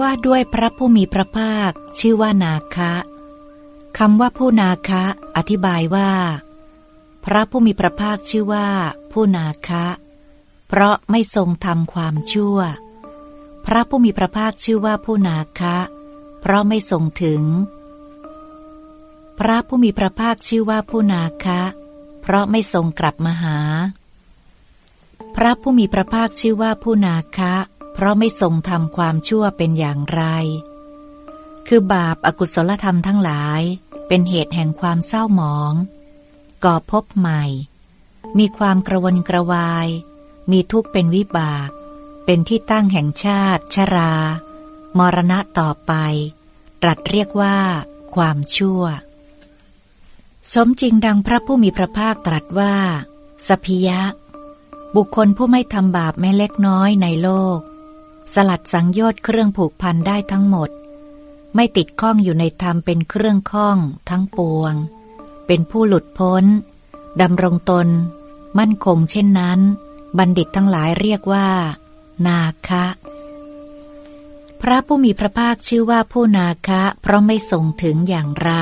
ว่าด้วยพระผู้มีพระภาค ชื่อว่านาคะคำว่าผู้นาคะ อธิบายว่า พระผู้มีพระภาคชื่อว่า ผู้นาคะ เพราะไม่ทรงทำความชั่ว พระผู้มีพระภาคชื่อว่าผู้นาคะ เพราะไม่ทรงถึง พระผู้มีพระภาคชื่อว่าผู้นาคะ เพราะไม่ทรงกลับมาหา พระผู้มีพระภาคชื่อว่าผู้นาคะ เพราะไม่ทรงทำความชั่วเป็นอย่างไร คือบาปอากุศลธรรมทั้งหลาย เป็นเหตุแห่งความเศร้าหมอง ก่อพบใหม่ มีความกระวนกระวาย มีทุกข์เป็นวิบาก เป็นที่ตั้งแห่งชาติ ชรา มรณะต่อไป ตรัสเรียกว่า ความชั่ว สมจริงดังพระผู้มีพระภาคตรัสว่าสพิยะบุคคลผู้ไม่ทำบาปแม้เล็กน้อยในโลก สลัดสังโยชน์เครื่องผูกพันได้ทั้งหมด ไม่ติดข้องอยู่ในธรรมเป็นเครื่องข้องทั้งปวง เป็นผู้หลุดพ้นดำรงตน มั่นคงเช่นนั้น บัณฑิตทั้งหลายเรียกว่า นาคะ พระผู้มีพระภาคชื่อว่าผู้นาคะ เพราะไม่ทรงถึงอย่างไร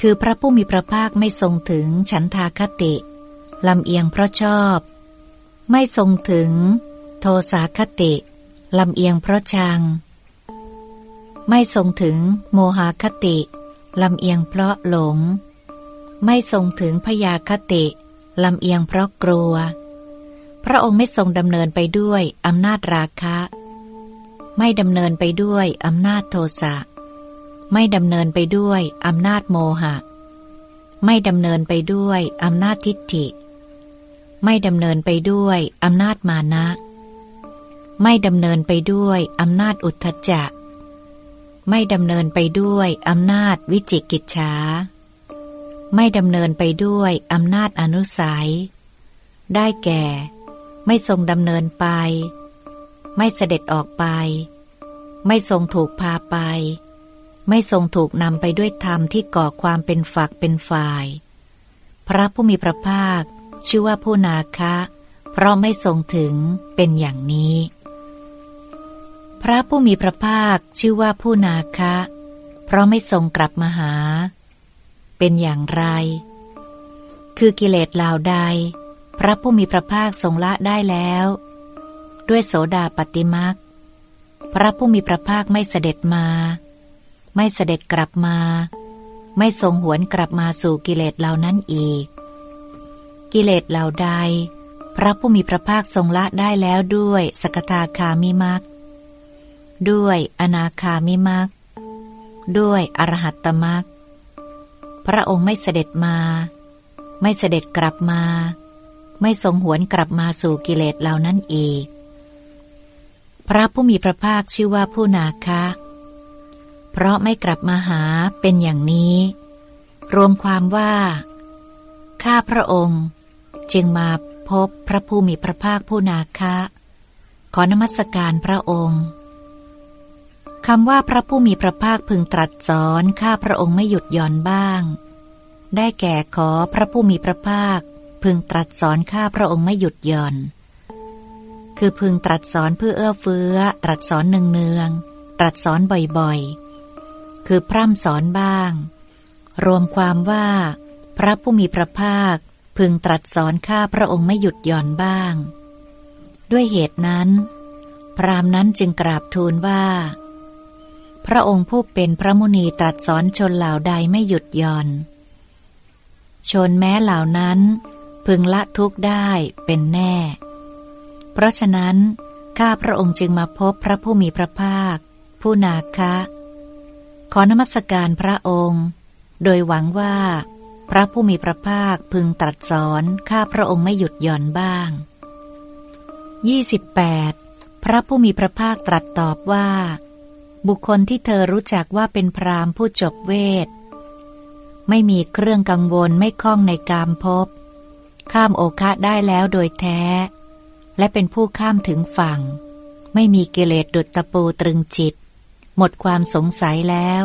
คือพระผู้มีพระภาคไม่ทรงถึงฉันทาคติลำเอียงเพราะชอบ ไม่ทรงถึง โทสาคติลำเอียงเพราะชัง ไม่ทรงถึงโมหคติลำเอียงเพราะหลง ไม่ทรงถึงพยาคติลำเอียงเพราะกลัว พระองค์ไม่ทรงดำเนินไปด้วยอำนาจราคะ ไม่ดำเนินไปด้วยอำนาจโทสะไม่ดำเนินไปด้วยอำนาจโมหะ ไม่ดำเนินไปด้วยอำนาจทิฏฐิ ไม่ดำเนินไปด้วยอำนาจมานะ ไม่ดำเนินไปด้วยอำนาจอุทธจักไม่ดำเนินไปด้วยอำนาจวิจิกิจฉาไม่ดำเนินไปด้วยอำนาจอนุสัย ได้แก่ ไม่ทรงดำเนินไป ไม่เสด็จออกไป ไม่ทรงถูกพาไป ไม่ทรงถูกนำไปด้วยธรรมที่ก่อความเป็นฝักเป็นฝ่าย พระผู้มีพระภาคชื่อว่าผู้นาคะ เพราะไม่ทรงถึงเป็นอย่างนี้ พระผู้มีพระภาคชื่อว่าผู้นาคะ เพราะไม่ทรงกลับมาหา เป็นอย่างไร คือกิเลสเหล่าใด พระผู้มีพระภาคทรงละได้แล้ว ด้วยโสดาปฏิมักพระผู้มีพระภาคไม่เสด็จมา ไม่เสด็จกลับมา ไม่ทรงหวนกลับมาสู่กิเลสเหล่านั้นอีก กิเลสเหล่าใด พระผู้มีพระภาคทรงละได้แล้วด้วยสกทาคามิมัก ด้วยอนาคามิมักด้วยอรหัตตมักพระองค์ไม่เสด็จมา ไม่เสด็จกลับมา ไม่ทรงหวนกลับมาสู่กิเลสเหล่านั้นอีก พระผู้มีพระภาคชื่อว่าผู้นาคะ เพราะไม่กลับมาหาเป็นอย่างนี้ รวมความว่า ข้าพระองค์จึงมาพบพระผู้มีพระภาคผู้นาคะ ขอนมัสการพระองค์ คำว่าพระผู้มีพระภาคพึงตรัสสอนข้าพระองค์ไม่หยุดย่อนบ้าง ได้แก่ขอพระผู้มีพระภาค พึงตรัสสอนข้าพระองค์ไม่หยุดย่อน คือพึงตรัสสอนเพื่อเอื้อเฟื้อ ตรัสสอนเนืองๆตรัสสอนบ่อยๆ คือพร่ำสอนบ้าง รวมความว่า พระผู้มีพระภาค พึงตรัสสอนข้าพระองค์ไม่หยุดย่อนบ้าง ด้วยเหตุนั้น พรามนั้นจึงกราบทูลว่า พระองค์ผู้เป็นพระมุนีตรัสสอนชนเหล่าใดไม่หยุดย่อน ชนแม้เหล่านั้น พึงละทุกข์ได้เป็นแน่ เพราะฉะนั้น ข้าพระองค์จึงมาพบพระผู้มีพระภาค ผู้นาคะ ขอนมัสการพระองค์ โดยหวังว่า พระผู้มีพระภาคพึงตรัสสอนข้าพระองค์ไม่หยุดย่อนบ้าง 28. พระผู้มีพระภาคตรัสตอบว่า บุคคลที่เธอรู้จักว่าเป็นพรามผู้จบเวท ไม่มีเครื่องกังวลไม่คล้องในกามพบข้ามโอคะได้แล้วโดยแท้ และเป็นผู้ข้ามถึงฝั่ง ไม่มีกิเลสดุดตะปูตรึงจิต หมดความสงสัยแล้ว